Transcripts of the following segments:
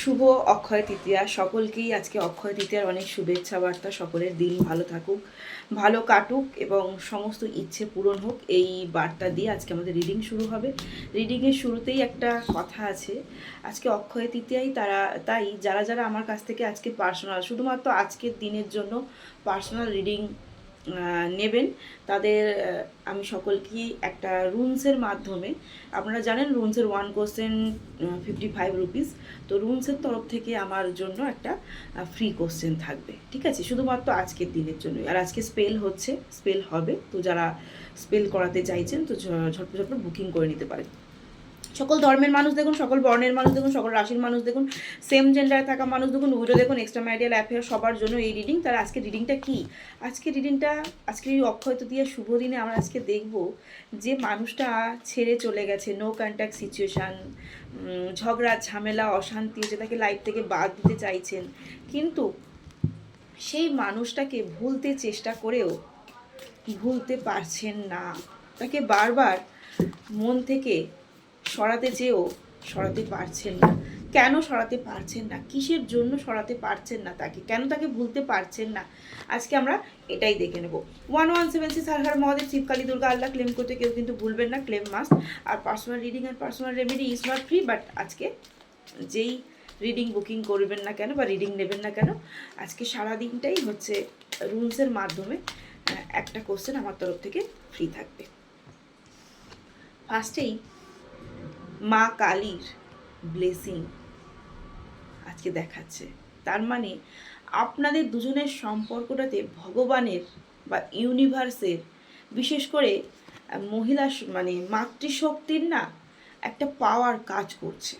শুভ অক্ষয় তৃতীয়া। সকলকেই আজকে অক্ষয় তৃতীয়ার অনেক শুভেচ্ছা বার্তা। সকলের দিন ভালো থাকুক, ভালো কাটুক এবং সমস্ত ইচ্ছে পূরণ হোক। এই বার্তা দিয়ে আজকে আমাদের রিডিং শুরু হবে। রিডিংয়ের শুরুতেই একটা কথা আছে। আজকে অক্ষয় তৃতীয়াই তারা, তাই যারা যারা আমার কাছ থেকে আজকে পার্সোনাল শুধুমাত্র আজকের দিনের জন্য পার্সোনাল রিডিং নেবেন। তাদের আমি সকলকেই একটা রুমসের মাধ্যমে, আপনারা জানেন রুমসের one question fifty five rupees তো রুমসের তরফ থেকে আমার জন্য একটা ফ্রি কোশ্চেন থাকবে। ঠিক আছে? শুধুমাত্র আজকের দিনের জন্য আর আজকে স্পেল হচ্ছে স্পেল হবে। তো যারা স্পেল করাতে চাইছেন, তো ঝ- ঝটপট ঝটপট বুকিং করে নিতে পারেন। সকল ধর্মের মানুষ দেখুন, সকল বর্ণের মানুষ দেখুন, সকল রাশির মানুষ দেখুন সেম জেন্ডারে থাকা মানুষ দেখুন উইডো দেখুন এক্সট্রা ম্যারিয়াল অ্যাফেয়ার সবার জন্য এই রিডিং তার আজকে রিডিংটা কি? আজকে রিডিংটা আজকে এই অক্ষয় তৃতীয়া শুভ দিনে আমরা আজকে দেখব যে মানুষটা ছেড়ে চলে গেছে নো কন্ট্যাক্ট সিচুয়েশান ঝগড়া, ঝামেলা, অশান্তি হচ্ছে তাকে লাইফ থেকে বাদ দিতে চাইছেন। কিন্তু সেই মানুষটাকে ভুলতে চেষ্টা করেও ভুলতে পারছেন না। তাকে বারবার মন থেকে সরাতে চেয়েও সরাতে পারছেন না। কেন সরাতে পারছেন না? কিসের জন্য সরাতে পারছেন না তাকে? কেন তাকে ভুলতে পারছেন না? আজকে আমরা এটাই দেখে নেব। One one seven six Har Har Mahadev, Shivkali, Durga, Allah claim করতে কেউ কিন্তু ভুলবেন না ক্লেম মাস্ট আর personal reading R personal remedy is not free but আজকে যেই রিডিং বুকিং করবেন না কেন বা রিডিং নেবেন না কেন, আজকে সারা দিনটাই হচ্ছে রুলসের মাধ্যমে একটা কোশ্চেন আমার তরফ থেকে ফ্রি থাকবে। ফার্স্টেই মা কালীর ব্লেসিং আজকে দেখাচ্ছে। তার মানে আপনাদের দুজনের সম্পর্কটাতে ভগবানের বা ইউনিভার্সের বিশেষ করে মহিলা মানে মাতৃশক্তির না একটা পাওয়ার কাজ করছে।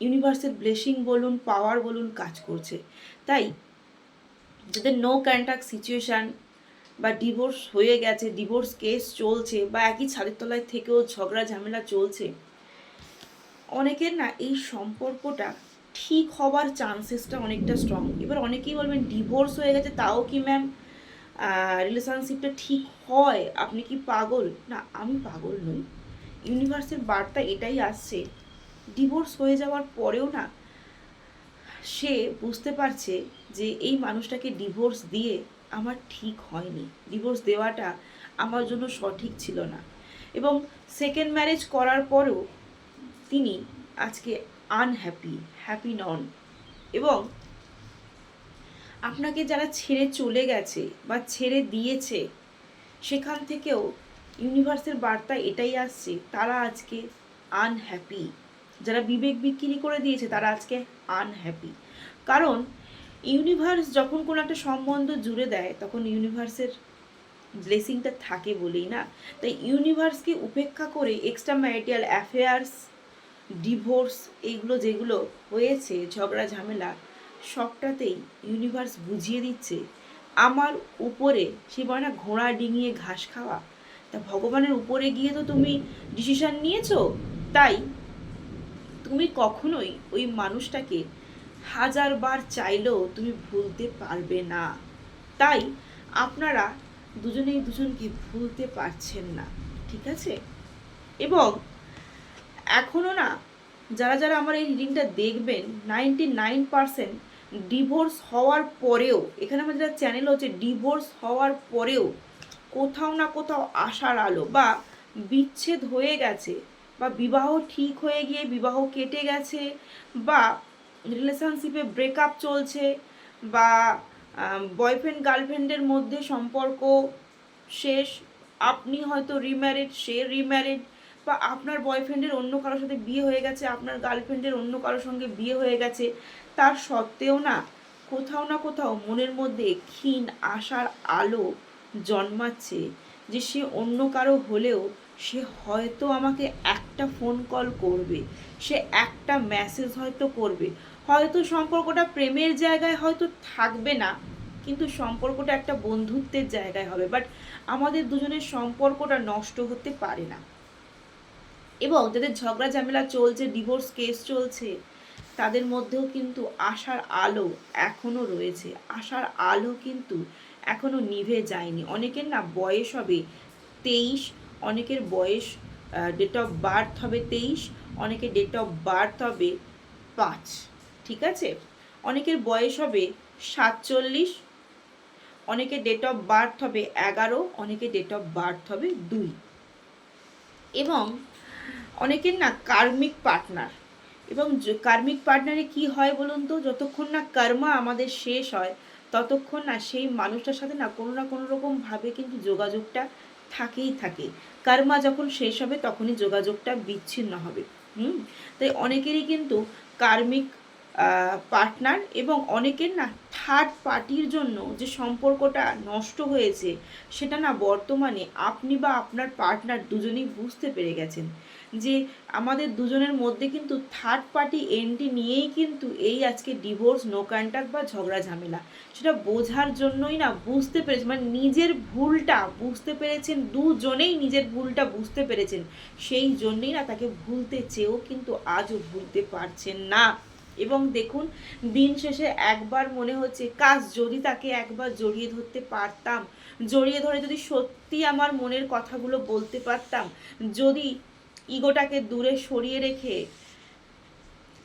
ইউনিভার্সের ব্লেসিং বলুন পাওয়ার বলুন কাজ করছে। তাই যাদের নো কন্ট্যাক্ট সিচুয়েশান বা ডিভোর্স হয়ে গেছে ডিভোর্স কেস চলছে বা একই ছাদের তলায় থেকেও ঝগড়া ঝামেলা চলছে অনেকের না এই সম্পর্কটা ঠিক হওয়ার চান্সেসটা অনেকটা স্ট্রং এবার অনেকেই বলবেন ডিভোর্স হয়ে গেছে, তাও কি ম্যাম রিলেশনশিপটা ঠিক হয়? আপনি কি পাগল? না, আমি পাগল নই। ইউনিভার্সের বার্তা এটাই আসছে ডিভোর্স হয়ে যাওয়ার পরেও না সে বুঝতে পারছে যে এই মানুষটাকে ডিভোর্স দিয়ে আমার ঠিক হয়নি। ডিভোর্স দেওয়াটা আমার জন্য সঠিক ছিল না। এবং সেকেন্ড ম্যারেজ করার পরেও তিনি আজকে আনহ্যাপি হ্যাপি নন। এবং আপনাকে যারা ছেড়ে চলে গেছে বা ছেড়ে দিয়েছে, সেখান থেকেও ইউনিভার্সের বার্তা এটাই আসছে, তারা আজকে আনহ্যাপি যারা বিবেক বিক্রি করে দিয়েছে, তারা আজকে আনহ্যাপি কারণ ইউনিভার্স যখন কোনো একটা সম্বন্ধ জুড়ে দেয়, তখন ইউনিভার্সের ব্লেসিংটা থাকে বলেই না। তাই ইউনিভার্সকে উপেক্ষা করে এক্সট্রা ম্যারিটাল অ্যাফেয়ার্স ডিভোর্স এইগুলো যেগুলো হয়েছে, ঝগড়া, ঝামেলা, সবটাতেই ইউনিভার্স বুঝিয়ে দিচ্ছে। আমার উপরে সে বলে না ঘোড়া ডিঙিয়ে ঘাস খাওয়া। তা ভগবানের উপরে গিয়ে তো তুমি ডিসিশন নিয়েছো? তাই তুমি কখনোই ওই মানুষটাকে হাজারবার চাইলেও তুমি ভুলতে পারবে না। তাই আপনারা দুজনেই দুজনকে ভুলতে পারছেন না, ঠিক আছে? এবং এখনও না, যারা যারা আমার এই রিডিংটা দেখবেন নাইনটি নাইন পারসেন্ট ডিভোর্স হওয়ার পরেও, এখানে আমার যেটা চ্যানেল হচ্ছে ডিভোর্স হওয়ার পরেও কোথাও না কোথাও আশার আলো বা বিচ্ছেদ হয়ে গেছে বা বিবাহ ঠিক হয়ে গিয়ে বিবাহ কেটে গেছে বা রিলেশনশিপে ব্রেকআপ চলছে বা বয়ফ্রেন্ড গার্লফ্রেন্ডের মধ্যে সম্পর্ক শেষ, আপনি হয়তো রিম্যারিড সে রিম্যারিড বা আপনার বয়ফ্রেন্ডের অন্য কারোর সাথে বিয়ে হয়ে গেছে, আপনার গার্লফ্রেন্ডের অন্য কারোর সঙ্গে বিয়ে হয়ে গেছে, তার সত্ত্বেও না কোথাও না কোথাও মনের মধ্যে ক্ষীণ আশার আলো জন্মাচ্ছে যে সে অন্য কারও হলেও সে হয়তো আমাকে একটা ফোন কল করবে, সে একটা মেসেজ হয়তো করবে। হয়তো সম্পর্কটা প্রেমের জায়গায় হয়তো থাকবে না, কিন্তু সম্পর্কটা একটা বন্ধুত্বের জায়গায় হবে। বাট আমাদের দুজনের সম্পর্কটা নষ্ট হতে পারে না। এবং যাদের ঝগড়া ঝামেলা চলছে ডিভোর্স কেস চলছে, তাদের মধ্যেও কিন্তু আশার আলো এখনও রয়েছে। আশার আলো কিন্তু এখনও নিভে যায়নি। অনেকের না বয়স হবে তেইশ, অনেকের বয়স ডেট অফ বার্থ হবে তেইশ, অনেকের ডেট অফ বার্থ হবে পাঁচ, ঠিক আছে? অনেকের বয়স হবে সাতচল্লিশ, অনেকের ডেট অফ বার্থ হবে এগারো, অনেকের ডেট অফ বার্থ হবে দুই। এবং অনেকের না কার্মিক পার্টনার। এবং কার্মিক পার্টনারে কি হয় বলুন তো, যতক্ষণ না কর্মা আমাদের শেষ হয়, ততক্ষণ না সেই মানুষটার সাথে না কোনো না কোনো রকম ভাবে কিন্তু যোগাযোগটা থাকেই থাকে। কর্মা যখন শেষ হবে, তখনই যোগাযোগটা বিচ্ছিন্ন হবে। হুম? তাই অনেকেরই কিন্তু কার্মিক পার্টনার এবং অনেকের না থার্ড পার্টির জন্য যে সম্পর্কটা নষ্ট হয়েছে, সেটা না বর্তমানে আপনি বা আপনার পার্টনার দুজনেই বুঝতে পেরে গেছেন। যে আমাদের দুজনের মধ্যে কিন্তু থার্ড পার্টি এন্ট্রি নিয়েই কিন্তু এই আজকে ডিভোর্স নো কন্ট্যাক্ট বা ঝগড়া, ঝামেলা। সেটা বোঝার জন্যই না বুঝতে পেরেছেন মানে নিজের ভুলটা বুঝতে পেরেছেন, দুজনেই নিজের ভুলটা বুঝতে পেরেছেন। সেই জন্যই না তাকে ভুলতে চেয়েও কিন্তু আজও ভুলতে পারছেন না। এবং দেখুন, দিন শেষে একবার মনে হচ্ছে কাজ যদি তাকে একবার জড়িয়ে ধরতে পারতাম, জড়িয়ে ধরে যদি সত্যি আমার মনের কথাগুলো বলতে পারতাম, যদি ইগোটাকে দূরে সরিয়ে রেখে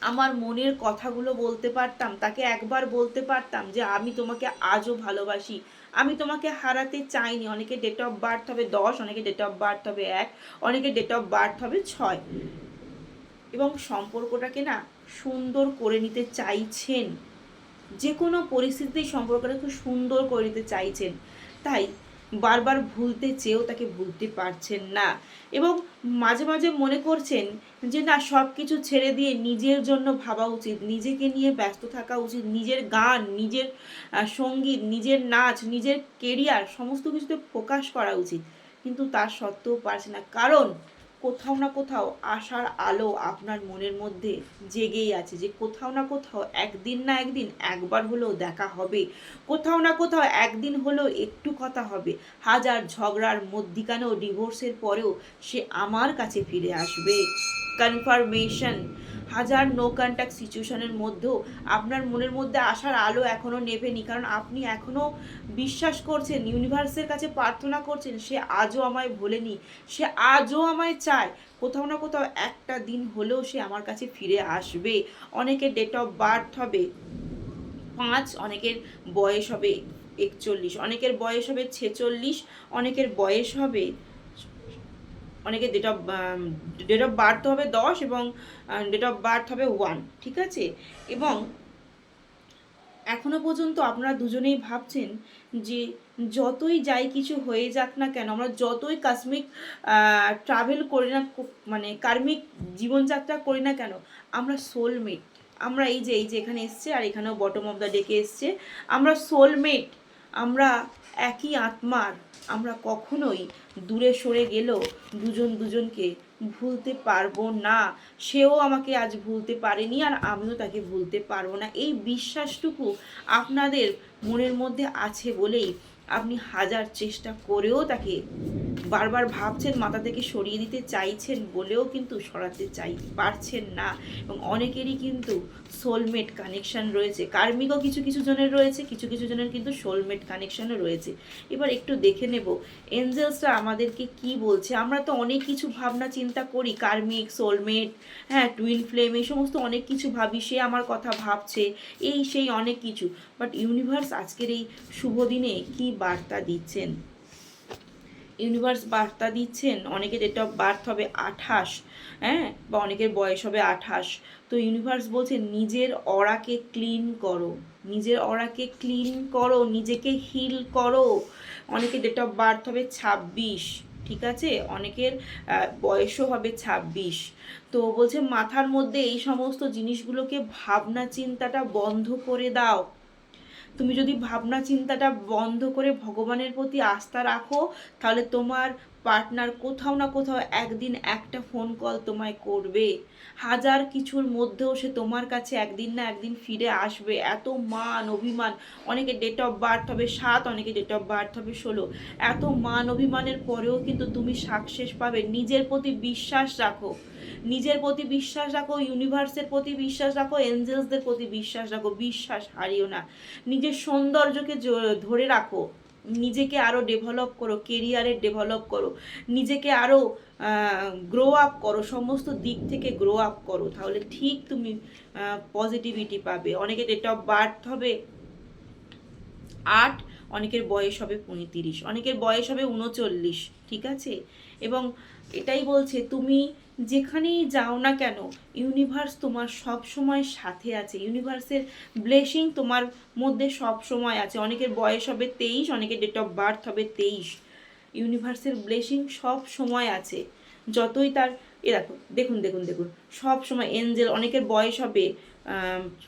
আমার মনের কথাগুলো বলতে পারতাম, তাকে একবার বলতে পারতাম যে, আমি তোমাকে আজও ভালোবাসি। আমি তোমাকে হারাতে চাইনি। অনেকে ডেট অফ বার্থ হবে দশ, অনেকে ডেট অফ বার্থ হবে এক, অনেকে ডেট অফ বার্থ হবে ছয়। এবং সম্পর্কটাকে না সুন্দর করে নিতে চাইছেন। যে কোনো পরিস্থিতিতেই সম্পর্কটা খুব সুন্দর করে নিতে চাইছেন। তাই বারবার ভুলতে চেয়েও তাকে ভুলতে পারছেন না। এবং মাঝে মাঝে মনে করছেন যে, না সব কিছু ছেড়ে দিয়ে নিজের জন্য ভাবা উচিত। নিজেকে নিয়ে ব্যস্ত থাকা উচিত। নিজের গান, নিজের সংগীত, নিজের নাচ, নিজের কেরিয়ার সমস্ত কিছুতে ফোকাস করা উচিত। কিন্তু তার সত্ত্বেও পারছে না। কারণ কোথাও না কোথাও আশার আলো আপনার মনের মধ্যে জেগেই আছে যে কোথাও না কোথাও একদিন না একদিন একবার হলেও দেখা হবে। কোথাও না কোথাও একদিন হলেও একটু কথা হবে। হাজার ঝগড়ার মধ্যিখানেও ডিভোর্সের পরেও সে আমার কাছে ফিরে আসবে। কনফার্মেশন হাজার নো কন্ট্যাক্ট সিচুয়েশনের মধ্যেও আপনার মনের মধ্যে আসার আলো এখনও নেভেনি। কারণ আপনি এখনও বিশ্বাস করছেন ইউনিভার্সের কাছে প্রার্থনা করছেন, সে আজও আমায় ভোলেনি সে আজও আমায় চায়। কোথাও না কোথাও একটা দিন হলেও সে আমার কাছে ফিরে আসবে। অনেকের ডেট অফ বার্থ হবে পাঁচ, অনেকের বয়স হবে একচল্লিশ, অনেকের বয়স হবে ছেচল্লিশ, অনেকের বয়স হবে অনেকের date of date of birth হবে দশ এবং ডেট অফ বার্থ হবে ওয়ান ঠিক আছে? এবং এখনও পর্যন্ত আপনারা দুজনেই ভাবছেন যে যতই যাই কিছু হয়ে যাক না কেন, আমরা যতই কাশ্মিক ট্রাভেল করি না মানে কার্মিক জীবনযাত্রা করি না কেন, আমরা সোলমেট আমরা এই যে এই যে এখানে এসছে আর এখানেও বটম অফ দ্য ডেকে এসছে। আমরা সোলমেট আমরা একই আত্মার। আমরা কখনোই দূরে সরে গেলেও দুজন দুজনকে ভুলতে পারব না। সেও আমাকে আজ ভুলতে পারেনি আর আমিও তাকে ভুলতে পারব না। এই বিশ্বাসটুকু আপনাদের মনের মধ্যে আছে বলেই আপনি হাজার চেষ্টা করেও তাকে বারবার ভাবছেন, মাথা থেকে সরিয়ে দিতে চাইছেন বলেও কিন্তু সরাতে চাই, পারছেন না। এবং অনেকেরই কিন্তু সোলমেট কানেকশন রয়েছে। কার্মিকও কিছু কিছু জনের রয়েছে, কিছু কিছু জনের কিন্তু সোলমেট কানেকশনও রয়েছে। এবার একটু দেখে নেব এঞ্জেলসরা আমাদেরকে কি বলছে? আমরা তো অনেক কিছু ভাবনা চিন্তা করি, কার্মিক সোলমেট হ্যাঁ টুইন ফ্লেম এই সমস্ত অনেক কিছু ভাবি, সে আমার কথা ভাবছে, এই, সেই অনেক কিছু। বাট ইউনিভার্স আজকের এই শুভ দিনে কি বার্তা দিচ্ছেন? ইউনিভার্স বার্তা দিচ্ছেন অনেকের ডেট অফ বার্থ হবে আঠাশ হ্যাঁ? বা অনেকের বয়স হবে আঠাশ। তো ইউনিভার্স বলছে, নিজের অরাকে ক্লিন করো, নিজের অরাকে ক্লিন করো, নিজেকে হিল করো। অনেকের ডেট অফ বার্থ হবে ছাব্বিশ, ঠিক আছে? অনেকের বয়সও হবে ছাব্বিশ। তো বলছে, মাথার মধ্যে এই সমস্ত জিনিসগুলোকে ভাবনা চিন্তাটা বন্ধ করে দাও। তুমি যদি ভাবনা চিন্তাটা বন্ধ করে ভগবানের প্রতি আস্থা রাখো তাহলে তোমার পার্টনার কোথাও না কোথাও একদিন একটা ফোন কল তোমায় করবে। হাজার কিছুর মধ্যেও সে তোমার কাছে একদিন না একদিন ফিরে আসবে। এত মান অভিমান। অনেকে ডেট অফ বার্থ হবে সাত, অনেকে ডেট অফ বার্থ হবে ষোলো। এত মান অভিমানের পরেও কিন্তু তুমি সাকসেস পাবে। নিজের প্রতি বিশ্বাস রাখো। নিজের প্রতি বিশ্বাস রাখো ইউনিভার্সের প্রতি বিশ্বাস রাখো এঞ্জেলসদের প্রতি বিশ্বাস রাখো। বিশ্বাস হারিও না। নিজের সৌন্দর্যকে ধরে রাখো। নিজেকে আরও ডেভেলপ করো কেরিয়ারে ডেভেলপ করো, নিজেকে আরও গ্রো আপ করো, সমস্ত দিক থেকে গ্রো আপ করো, তাহলে ঠিক তুমি পজিটিভিটি পাবে। অনেকে ডেট অফ বার্থ হবে আট, অনেকের বয়স হবে পঁয়ত্রিশ, অনেকের বয়স হবে উনচল্লিশ, ঠিক আছে? এবং এটাই বলছে, তুমি যেখানেই যাও না কেন ইউনিভার্স তোমার সব সময় সাথে আছে। ইউনিভার্সের ব্লেসিং তোমার মধ্যে সব সময় আছে। অনেকের বয়স হবে তেইশ, অনেকের ডেট অফ বার্থ হবে তেইশ। ইউনিভার্সের ব্লেসিং সব সময় আছে। যতই তার, এ দেখো, দেখুন দেখুন দেখুন সব সময় এঞ্জেল অনেকের বয়স হবে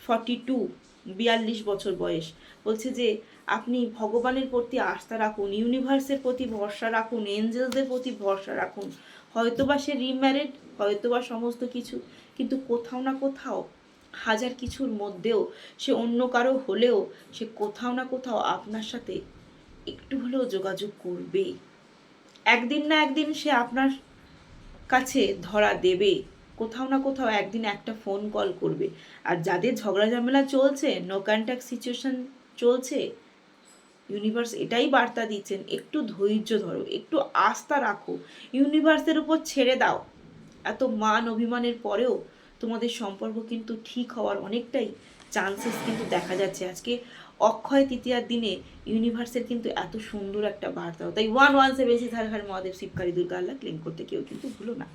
ফর্টি টু বিয়াল্লিশ বছর বয়স। বলছে যে, আপনি ভগবানের প্রতি আস্থা রাখুন ইউনিভার্সের প্রতি ভরসা রাখুন এঞ্জেলদের প্রতি ভরসা রাখুন। হয়তোবা সে রিম্যারিড হয়তোবা সমস্ত কিছু, কিন্তু কোথাও না কোথাও, হাজার কিছুর মধ্যেও সে অন্য কারও হলেও সে কোথাও না কোথাও আপনার সাথে একটু হলেও যোগাযোগ করবে একদিন না একদিন সে আপনার কাছে ধরা দেবে। কোথাও না কোথাও একদিন একটা ফোন কল করবে। আর যাদের ঝগড়া ঝামেলা চলছে নো কন্ট্যাক্ট সিচুয়েশন চলছে ইউনিভার্স এটাই বার্তা দিচ্ছেন একটু ধৈর্য ধরো, একটু আস্থা রাখো। ইউনিভার্সের উপর ছেড়ে দাও। এত মান অভিমানের পরেও তোমাদের সম্পর্ক কিন্তু ঠিক হওয়ার অনেকটাই চান্সেস কিন্তু দেখা যাচ্ছে। আজকে অক্ষয় তৃতীয়ার দিনে ইউনিভার্সের কিন্তু এত সুন্দর একটা বার্তা। তাই one one seven Har Har Mahadev Shivkari Durga Allah claim করতে কেউ কিন্তু ভুলো না।